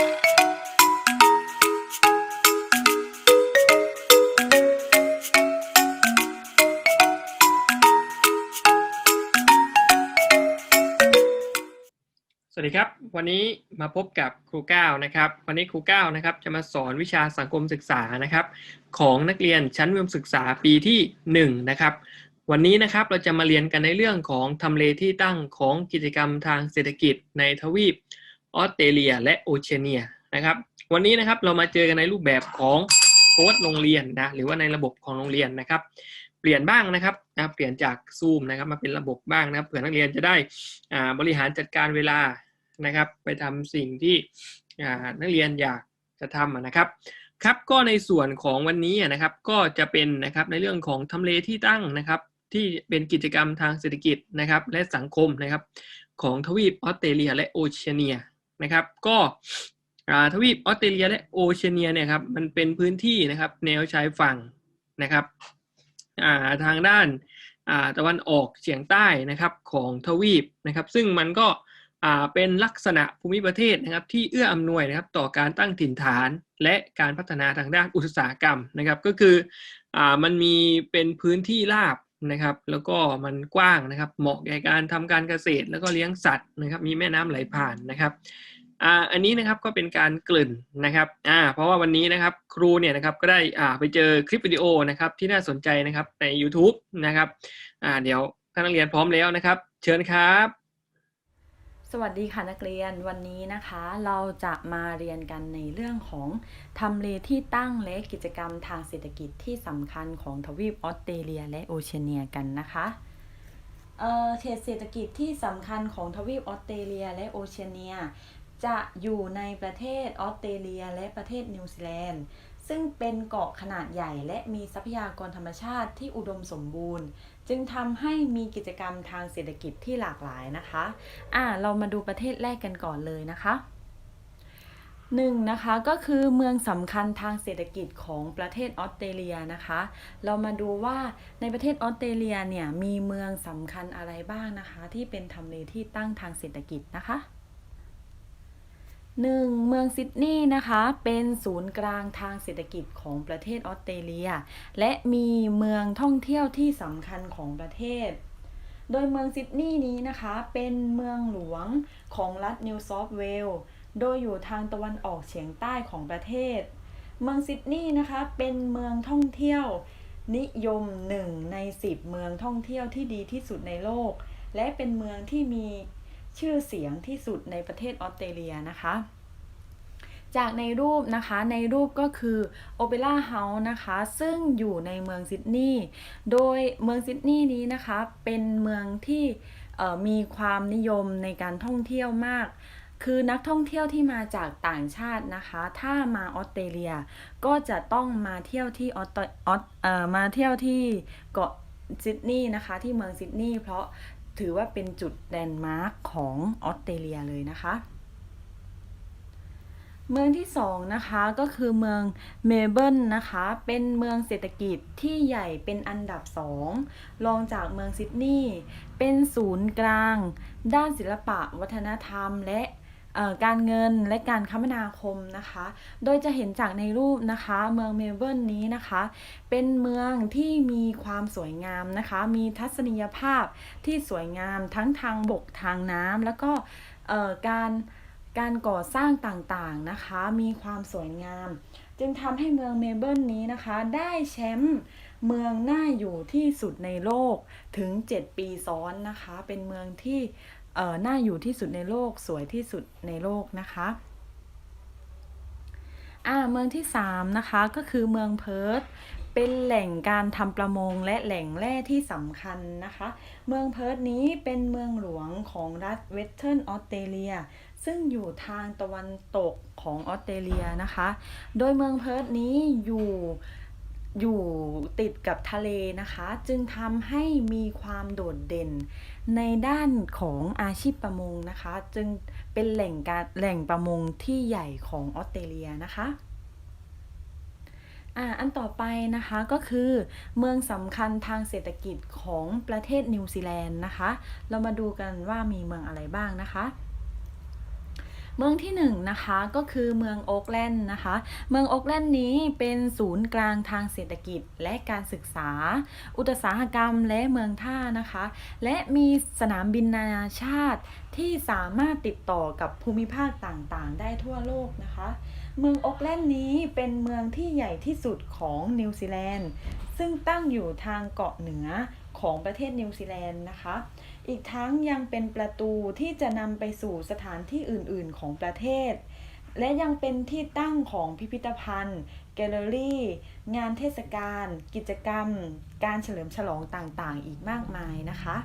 สวัสดีครับ วันนี้มาพบกับครูก้าวนะครับ วันนี้ครูก้าวนะครับจะมาสอนวิชาสังคมศึกษานะครับ ของนักเรียนชั้นมัธยมศึกษาปีที่1นะครับวันนี้นะครับเราจะมาเรียนกันในเรื่องของทำเลที่ตั้งของกิจกรรมทางเศรษฐกิจในทวีป ออสเตรเลีย และโอเชียเนียนะครับ วันนี้นะครับเรามาเจอกันในรูปแบบของโค้ดโรงเรียนนะหรือว่าในระบบของโรงเรียนนะครับ เปลี่ยนบ้างนะครับนะเปลี่ยนจากซูมนะครับมาเป็นระบบบ้างนะครับเผื่อนักเรียนจะได้อาบริหารจัดการเวลานะครับ ไปทำสิ่งที่นักเรียนอยากจะทำนะครับครับก็ในส่วนของวันนี้นะครับก็จะเป็นนะครับในเรื่องของทำเลที่ตั้งนะครับ ที่เป็นกิจกรรมทางเศรษฐกิจนะครับ และสังคมนะครับ ของทวีปออสเตรเลีย และโอเชียเนีย นะครับ ก็ทวีปออสเตรเลียและโอเชียเนียเนี่ยครับมันเป็นพื้นที่นะครับแนวชายฝั่งนะครับาทางด้านาตะวันออกเฉียงใต้นะครับของทวีปนะครับ ซึ่งมันก็เป็นลักษณะภูมิประเทศนะครับที่เอื้ออำนวยนะครับต่อการตั้งถิ่นฐานและการพัฒนาทางด้านอุตสาหกรรมนะครับ ก็คืออมันมีเป็นพื้นที่ราบ นะครับ แล้วก็มันกว้างนะครับ เหมาะแก่การทำการเกษตร แล้วก็เลี้ยงสัตว์นะครับ มีแม่น้ำไหลผ่านนะครับอ่าอันนี้นะครับก็เป็นการกลิ่นนะครับอ่าเพราะว่าวันนี้นะครับครูเนี่ยนะครับก็ได้อ่าไปเจอคลิปวิดีโอนะครับที่น่าสนใจนะครับใน YouTube นะครับอ่าเดี๋ยวท่านนักเรียนพร้อมแล้วนะครับ เชิญครับ สวัสดีค่ะนักเรียนวันนี้นะคะ เราจะมาเรียนกันในเรื่องของทำเลที่ตั้งและกิจกรรมทางเศรษฐกิจที่สำคัญของทวีปออสเตรเลียและโอเชียเนียกันนะคะเออเขตเศรษฐกิจที่สำคัญของทวีปออสเตรเลียและโอเชียเนีย จะอยู่ในประเทศออสเตรเลียและประเทศนิวซีแลนด์ ซึ่งเป็นเกาะขนาดใหญ่และมีทรัพยากรธรรมชาติที่อุดมสมบูรณ์ จึงทำให้มีกิจกรรมทางเศรษฐกิจที่หลากหลายนะคะอ่าเรามาดูประเทศแรกกันก่อนเลยนะคะหนึ่งนะคะก็คือเมืองสำคัญทางเศรษฐกิจของประเทศออสเตรเลียนะคะ เรามาดูว่าในประเทศออสเตรเลียเนี่ยมีเมืองสำคัญอะไรบ้างนะคะ ที่เป็นทำเลที่ตั้งทางเศรษฐกิจนะคะ หนึ่งเมืองซิดนีย์นะคะเป็นศูนย์กลางทางเศรษฐกิจของประเทศออสเตรเลีย และมีเมืองท่องเที่ยวที่สำคัญของประเทศ โดยเมืองซิดนีย์นี้นะคะเป็นเมืองหลวงของรัฐนิวซอฟเวลส์โดยอยู่ทางตะวันออกเฉียงใต้ของประเทศ เมืองซิดนีย์นะคะเป็นเมืองท่องเที่ยว นิยมหนึ่งใน 10 เมืองท่องเที่ยวที่ดีที่สุดในโลก และเป็นเมืองที่มี ชื่อเสียงที่สุดในประเทศออสเตรเลียนะคะ จากในรูปนะคะในรูปก็คือโอเปร่าเฮาส์นะคะ ซึ่งอยู่ในเมืองซิดนีย์โดยเมืองซิดนีย์นี้นะคะเป็นเมืองที่มีความนิยมในการท่องเที่ยวมาก คือนักท่องเที่ยวที่มาจากต่างชาตินะคะ ถ้ามาออสเตรเลีย ก็จะต้องมาเที่ยวที่ออสเตออมาเที่ยวที่เกาะซิดนีย์นะคะ ที่เมืองซิดนีย์เพราะ ถือว่าเป็นจุดแลนด์มาร์คของออสเตรเลียเลยนะคะ เมืองที่สองนะคะก็คือเมืองเมลเบิร์นนะคะ เป็นเมืองเศรษฐกิจที่ใหญ่เป็นอันดับสองรองจากเมืองซิดนีย์เป็นศูนย์กลาง ด้านศิลปะ วัฒนธรรม และ การเงินและการคมนาคมนะคะ โดยจะเห็นจากในรูปนะคะ เมืองเมลเบิร์นนี้นะคะ เป็นเมืองที่มีความสวยงามนะคะ มีทัศนียภาพที่สวยงามทั้งทางบกทางน้ำแล้วก็การการก่อสร้างต่างๆนะคะ มีความสวยงาม จึงทำให้เมืองเมลเบิร์นนี้นะคะ ได้แชมป์เมืองน่าอยู่ที่สุดในโลกถึง 7 ปีซ้อนนะคะ เป็นเมืองที่ ออน่าอยู่ที่สุดในโลกสวยที่สุดในโลกนะคะอ่าเมืองที่ 3 นะคะก็คือเมืองเพิร์ธเป็นแหล่งการทำประมงและแหล่งแร่ที่สำคัญนะคะ เมืองเพิร์ธนี้เป็นเมืองหลวงของรัฐเวสเทิร์นออสเตรเลีย ซึ่งอยู่ทางตะวันตกของออสเตรเลียนะคะ โดยเมืองเพิร์ธนี้อยู่ อยู่ติดกับทะเลนะคะ จึงทำให้มีความโดดเด่น ในด้านของอาชีพประมงนะคะ จึงเป็นแหล่งการแหล่งประมงที่ใหญ่ของออสเตรเลียนะคะอ่าอันต่อไปนะคะก็คือเมืองสำคัญทางเศรษฐกิจของประเทศนิวซีแลนด์นะคะ เรามาดูกันว่ามีเมืองอะไรบ้างนะคะ เมืองที่หนึ่งนะคะก็คือเมืองโอ๊กแลนด์นะคะ เมืองโอ๊กแลนด์นี้เป็นศูนย์กลางทางเศรษฐกิจและการศึกษา อุตสาหกรรมและเมืองท่านะคะ และมีสนามบินนานาชาติที่สามารถติดต่อกับภูมิภาคต่างๆ ได้ทั่วโลกนะคะ เมืองโอ๊กแลนด์นี้เป็นเมืองที่ใหญ่ที่สุดของนิวซีแลนด์ซึ่งตั้งอยู่ทางเกาะเหนือของประเทศนิวซีแลนด์นะคะ อีกทั้งยังเป็นประตูที่จะนำไปสู่สถานที่อื่น ๆ ของประเทศ และยังเป็นที่ตั้งของพิพิธภัณฑ์ แกลเลอรี่ งานเทศกาล กิจกรรม การเฉลิมฉลองต่าง ๆ อีกมากมายนะคะ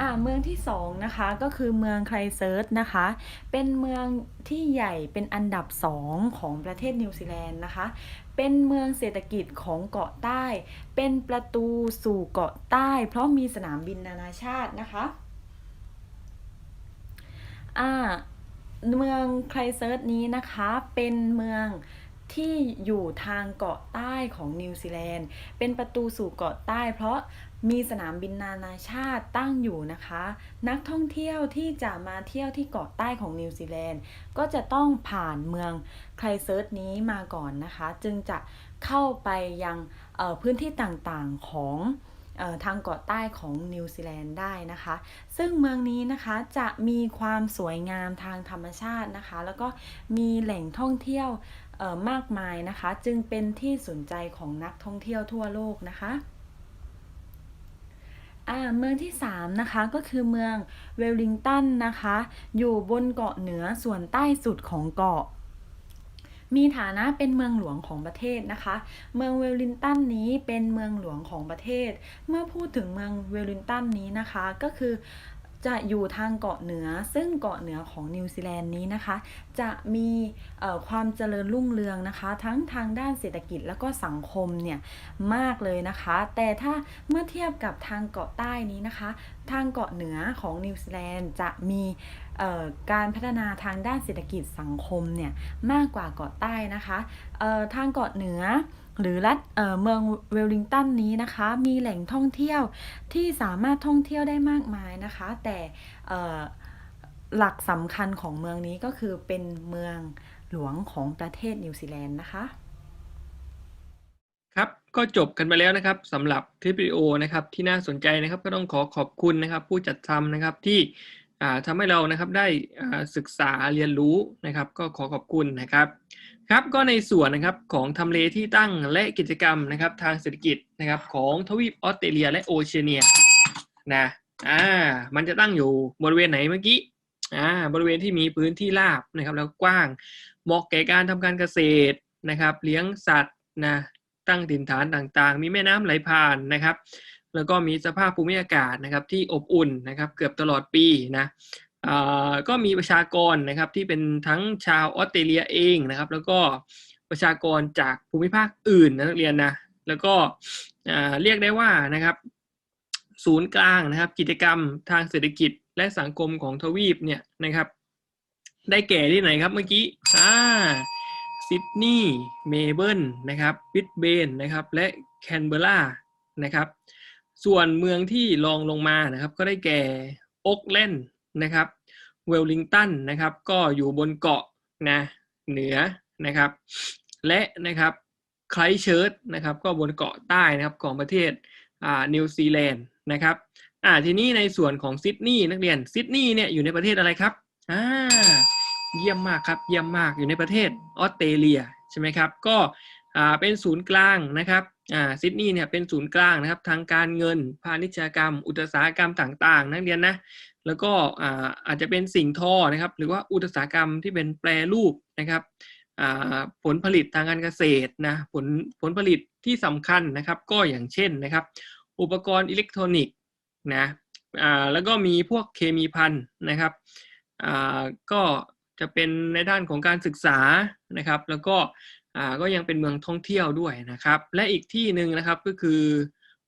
อ่าเมืองที่สองนะคะก็คือเมืองไครเซิร์ตนะคะ เป็นเมืองที่ใหญ่เป็นอันดับสองของประเทศนิวซีแลนด์นะคะ เป็นเมืองเศรษฐกิจของเกาะใต้ เป็นประตูสู่เกาะใต้ เพราะมีสนามบินนานาชาตินะคะอ่าเมืองไครเซิร์ตนี้นะคะเป็นเมืองที่อยู่ทางเกาะใต้ของนิวซีแลนด์ เป็นประตูสู่เกาะใต้ เพราะ มีสนามบินนานาชาติตั้งอยู่นะคะ นักท่องเที่ยวที่จะมาเที่ยวที่เกาะใต้ของนิวซีแลนด์ก็จะต้องผ่านเมืองไครเซิร์ตนี้มาก่อนนะคะ จึงจะเข้าไปยังพื้นที่ต่างๆของออทางเกาะใต้ของนิวซีแลนด์ได้นะคะ ซึ่งเมืองนี้นะคะจะมีความสวยงามทางธรรมชาตินะคะ แล้วก็มีแหล่งท่องเที่ยวมากมายนะคะ จึงเป็นที่สนใจของนักท่องเที่ยวทั่วโลกนะคะ เมืองที่ 3 นะคะ ก็คือเมืองเวลลิงตันนะคะ อยู่บนเกาะเหนือส่วนใต้สุดของเกาะ มีฐานะเป็นเมืองหลวงของประเทศนะคะ เมืองเวลลิงตันนี้เป็นเมืองหลวงของประเทศ เมื่อพูดถึงเมืองเวลลิงตันนี้นะคะ ก็คือ จะอยู่ทางเกาะเหนือ ซึ่งเกาะเหนือของนิวซีแลนด์นี้นะคะ จะมีความเจริญรุ่งเรืองนะคะ ทั้งทางด้านเศรษฐกิจแล้วก็สังคมเนี่ยมากเลยนะคะ แต่ถ้าเมื่อเทียบกับทางเกาะใต้นี้นะคะ ทางเกาะเหนือของนิวซีแลนด์จะมีการพัฒนาทางด้านเศรษฐกิจสังคมเนี่ยมากกว่าเกาะใต้นะคะทางเกาะเหนือหรือรัฐเเมืองเวลลิงตันนี้นะคะ มีแหล่งท่องเที่ยวที่สามารถท่องเที่ยวได้มากมายนะคะ แต่หลักสำคัญของเมืองนี้ก็คือเป็นเมืองหลวงของประเทศนิวซีแลนด์นะคะ ก็จบกันไปแล้วนะครับสำหรับคลิปวิดีโอนะครับที่น่าสนใจนะครับก็ต้องขอขอบคุณนะครับ ผู้จัดทำนะครับที่ทำให้เรานะครับได้ศึกษาเรียนรู้นะครับ ก็ขอขอบคุณนะครับครับก็ในส่วนนะครับของทำเลที่ตั้งและกิจกรรมนะครับ ทางเศรษฐกิจนะครับของทวีปออสเตรเลียและโอเชียเนียนะอ่ามันจะตั้งอยู่บริเวณไหนเมื่อกี้อ่าบริเวณที่มีพื้นที่ราบนะครับแล้วกว้างเหมาะแก่การทำการเกษตรนะครับ เลี้ยงสัตว์นะ ตั้งถิ่นฐานต่างๆ มีแม่น้ำไหลผ่านนะครับ แล้วก็มีสภาพภูมิอากาศนะครับที่อบอุ่นนะครับเกือบตลอดปีนะก็มีประชากรนะครับที่เป็นทั้งชาวออสเตรเลียเองนะครับ แล้วก็ประชากรจากภูมิภาคอื่นนะนักเรียนนะแล้วก็เรียกได้ว่านะครับศูนย์กลางนะครับกิจกรรมทางเศรษฐกิจและสังคมของทวีปเนี่ยนะครับ ได้แก่ที่ไหนครับเมื่อกี้อ่า ซิดนีย์เมลเบิร์นนะครับบิสเบนนะครับและแคนเบอร์รานะครับส่วนเมืองที่รองลงมานะครับก็ได้แก่โอกแลนด์นะครับเวลลิงตันนะครับก็อยู่บนเกาะนะเหนือนะครับและนะครับไครเชิร์ตนะครับก็บนเกาะใต้นะครับของประเทศอ่านิวซีแลนด์นะครับอ่าทีนี้ในส่วนของซิดนีย์นักเรียนซิดนีย์เนี่ยอยู่ในประเทศอะไรครับอ่า เยี่ยมมากครับ เยี่ยมมากอยู่ในประเทศออสเตรเลียใช่ไหมครับ ก็เป็นศูนย์กลางนะครับซิดนีย์เนี่ยเป็นศูนย์กลางนะครับ ทางการเงิน พาณิชยกรรม อุตสาหกรรมต่าง ๆ นักเรียนนะแล้วก็อาอาจจะเป็นสิ่งทอนะครับ หรือว่าอุตสาหกรรมที่เป็นแปรรูปนะครับผลผลิตทางการเกษตรนะผลผลผลิตที่สำคัญนะครับ ก็อย่างเช่นนะครับ อุปกรณ์อิเล็กทรอนิกส์นะแล้วก็มีพวกเคมีพันนะครับก็ จะเป็นในด้านของการศึกษานะครับ แล้วก็ก็ยังเป็นเมืองท่องเที่ยวด้วยนะครับ และอีกที่หนึ่งนะครับก็คือ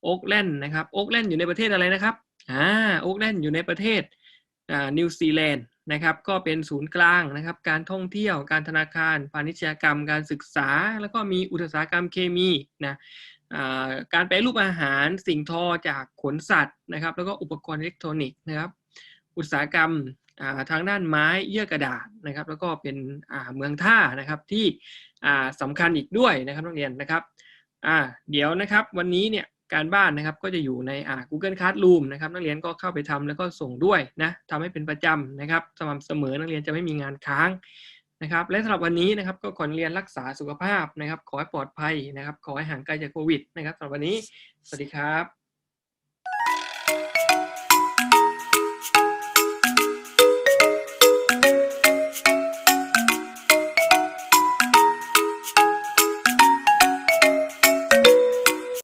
โอ๊กแลนด์นะครับโอ๊กแลนด์อยู่ในประเทศอะไรนะครับอ่าโอ๊กแลนด์อยู่ในประเทศนิวซีแลนด์นะครับ ก็เป็นศูนย์กลางนะครับ การท่องเที่ยว การธนาคาร พาณิชยกรรม การศึกษา แล้วก็มีอุตสาหกรรมเคมีนะการแปรรูปอาหารสิ่งทอจากขนสัตว์นะครับ แล้วก็อุปกรณ์อิเล็กทรอนิกส์นะครับ อุตสาหกรรม ทางด้านไม้เยื่อกระดาษนะครับ แล้วก็เป็นเมืองท่านะครับที่อ่าสำคัญอีกด้วยนะครับนักเรียนนะครับเดี๋ยวนะครับวันนี้เนี่ยการบ้านนะครับก็จะอยู่ใน Google Classroom นะครับนักเรียนก็เข้าไปทำแล้วก็ส่งด้วยนะทำให้เป็นประจำนะครับสม่ำเสมอนักเรียนจะไม่มีงานค้างนะครับและสำหรับวันนี้นะครับก็ขอเรียนรักษาสุขภาพนะครับ ขอให้ปลอดภัยนะครับ ขอให้ห่างไกลจากโควิดนะครับสำหรับวันนี้ สวัสดีครับ